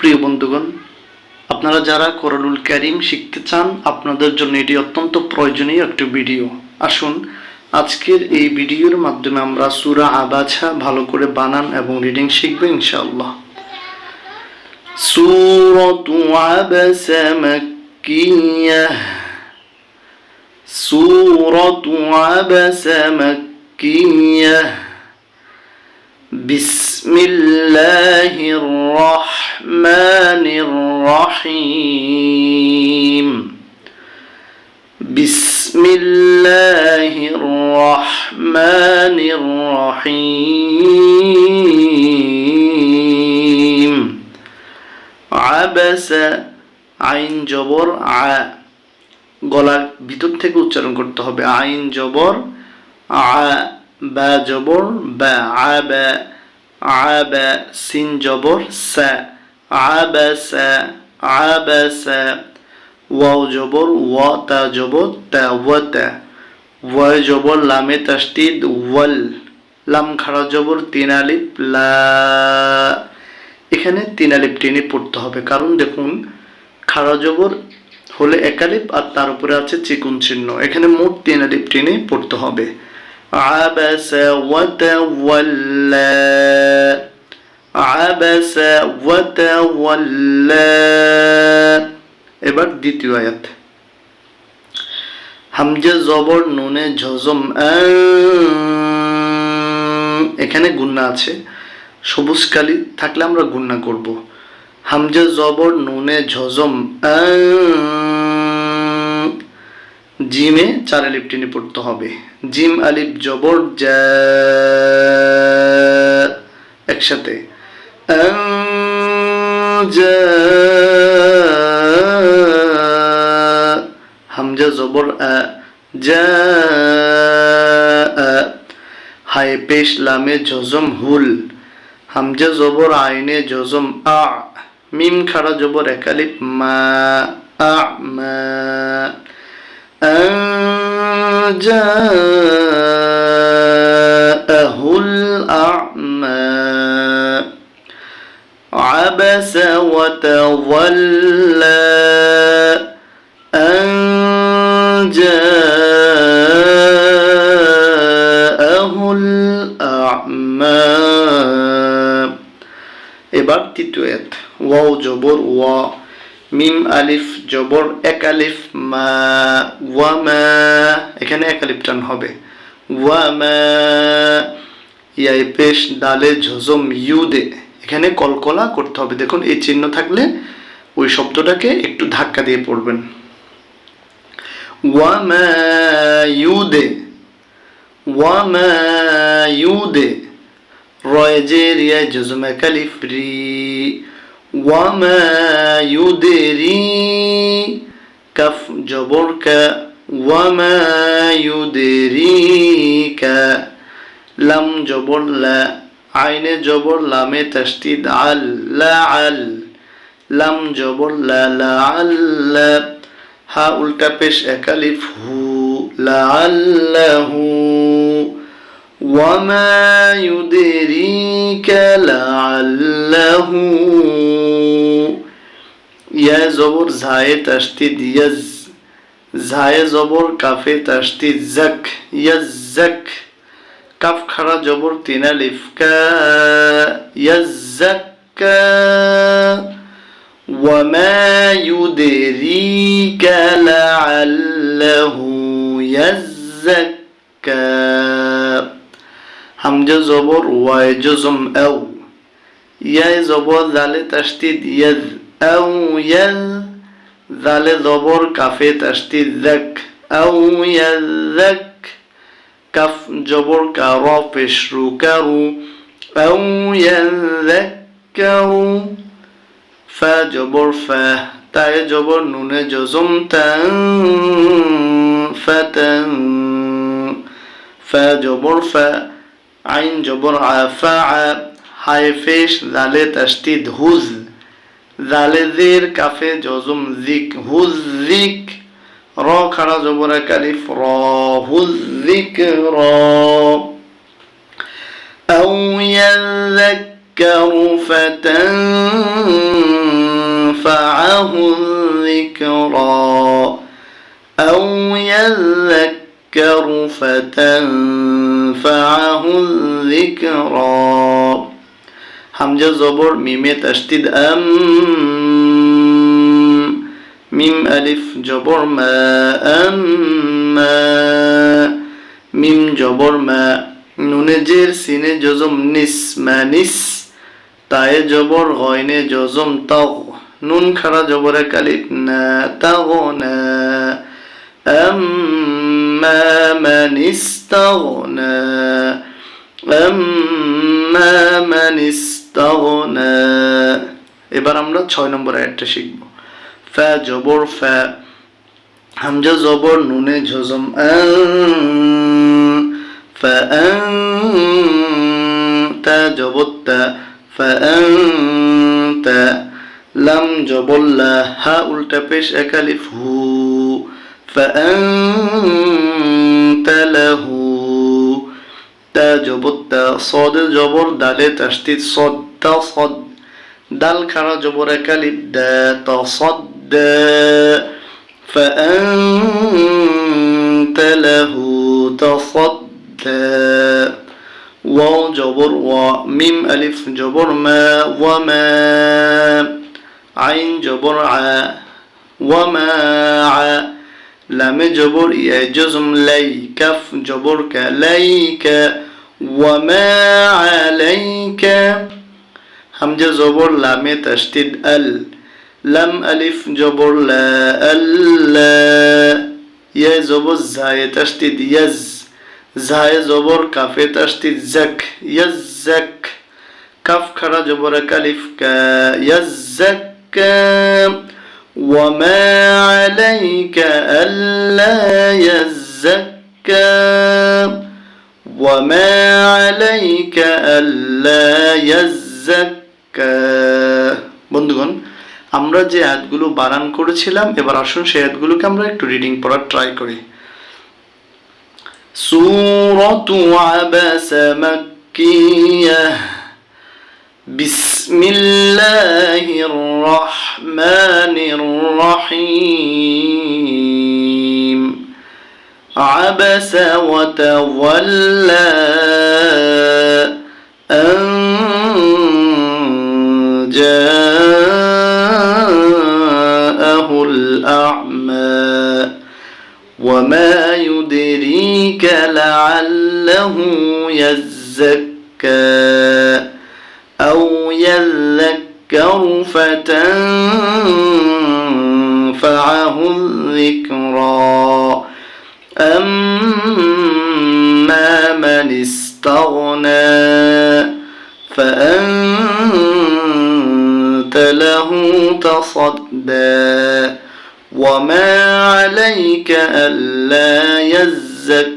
প্রিয় বন্ধুগণ, আপনারা যারা করলুল ক্যারিম শিখতে চান, আপনাদের জন্য এটি অত্যন্ত প্রয়োজনীয় একটি ভিডিও। আসুন, আজকের এই ভিডিওর মাধ্যমে আমরা সুরা আবাছা ভালো করে বানান এবং রিডিং শিখব ইনশাআল্লাহ। সুরতু আবাসা মাক্কিয়া। الرحمن الرحيم بسم الله الرحمن الرحيم عبس আইন জবর আ গলার ভিতর থেকে উচ্চারণ করতে হবে আইন জবর আ বা জবর বা আ বা আ বা সিন জবর সা আ বা সা আ বা সা ওয়াও জবর ওয়া তা জবর তা ওয়া তা ওয়া জবর লামে তাসদিদ ওয়াল লাম খাড়া জবর তিন আলিফ লা এখানে তিন আলিফ টেনে পড়তে হবে কারণ দেখুন খাড়া জবর হলে একালিপ আর তার উপরে আছে চিকুন চিহ্ন এখানে মোট তিন আলিপ টেনে পড়তে হবে عبس وتولى عبس وتولى এবার দ্বিতীয় আয়াত হামজা জবর নুনে ঝজম আ, এখানে গুন্না আছে সবুজ কালি থাকলে আমরা গুন্না করব হামজা জবর নুনে ঝজম আ, জিমে চার আলিফ টেনে পড়তে হবে জিম আলিফ জবর যা একসাথে আ, যা, হামজা জবর আ, যা আ, হায় পেশ লামে জজম হুল হামজা জবর আইনে জজম আ মিম খাড়া জবর একালিপ মা আ মা أن جاءه عبس وتولى أن جاءه الأعمى এবার তৃতীয় এত ওয়াও জবর ওয়া মিম আলিফ জবর এক আলিফ মা ওয়ামা এখানে এক আলিফ টান হবে ওয়ামা ইয়াই পেশ দালে ঝজম ইউদে এখানে কলকলা করতে হবে। দেখুন, এই চিহ্ন থাকলে ওই শব্দটাকে একটু ধাক্কা দিয়ে পড়বেন। ওয়ামায়ুদে ওয়ামায়ুদে রয়েজেরিয়া জজমা কালিফরি ওয়ামায়ুদেরি কাফ জবরকা ওয়ামায়ুদেরি কা, লাম জবরলা يدريك لم جبر لا عين جبر لام تشديد عل لا عل لم جبر لا لعل ها উল্টা পেশ একালিফ হু لعله وما يدريك لعله ইয়া জবর ঝায়ে তাসদিদ ইয়াজ ঝায়ে জবর কাফে তাসদিদ জাক ইয়াজ্জাক كاف خرا جبر تين الف كا يزكى وما يدريك لعله يزكى. هم زبر ويجزم أو. يا زبر ذال تشتيد يذ أو. يذ ذال زبر كافي تشتيد ذك أو. يذك কাফ জবর কার পেশরু কারু আও ইয়াযাক্কারু ফা জবর ফা তায় জবর নুনে জজম তান ফাতান ফা জবর ফা আইন জবর আফা হাই ফেশ জালে তাসদিদ হুজ জালে জের কাফে জজম জিক হুজ জিক را خرا زبر كالف راه الذكرى أو يذكر فتنفعه الذكرى أو يذكر فتنفعه الذكرى حمجة زبر ميمة أشتد أم ميم ألف جبر ما أما মিম জবর মা নুনে জের সিনে জজম নিস মানিস তায়ে জবর গয়নে জজম তাগ নুন খাড়া জবরে কালিফ না তাগ না أما من استغنى أما من استغنى এবার আমরা ছয় নম্বর আয়াতটা শিখব ফা জবর ফা হামজা জবর নুনে ঝজম فأنت جبت فأنت لم جبل ها উল্টা পেশ একালিফ হু فأنت له তা জবত সদ জবর দালে তাসদিদ সদ তা সদ দাল খারা জবর একালিফ দা تصد فأنت له تصدى واو جبر و ميم ألف جبر ما وما عين جبر ع وما ع لام جبر يا جزم لي كف جبر ك ليك وما عليك. همجة زبر لام تشديد ال লাম আলিফ জবর লা আল্লাহ ইয়া জবর জায়ে তাসদিদ ইয়াজ জায়ে জবর কাফে তাসদিদ জাক ইয়াজ্জাক কাফ খাড়া জবর কালিফ কা ইয়াজ্জাক্কা وما عليك ألا يزكى وما عليك ألا يزكى বন্ধুগণ আমরা যে অ্যাডগুলো বানান করেছিলাম এবার আসুন সেই অ্যাডগুলোকে আমরা একটু রিডিং পড়ার ট্রাই করি সূরাতু আবাসা মাক্কিয়াহ বিসমিল্লাহির রহমানির রহিম عبس وتولى أن وما يدريك لعله يزكى أو يذكر فتنفعه الذكرى أما من استغنى فأنت له تصدى وما عليك ألا يزكى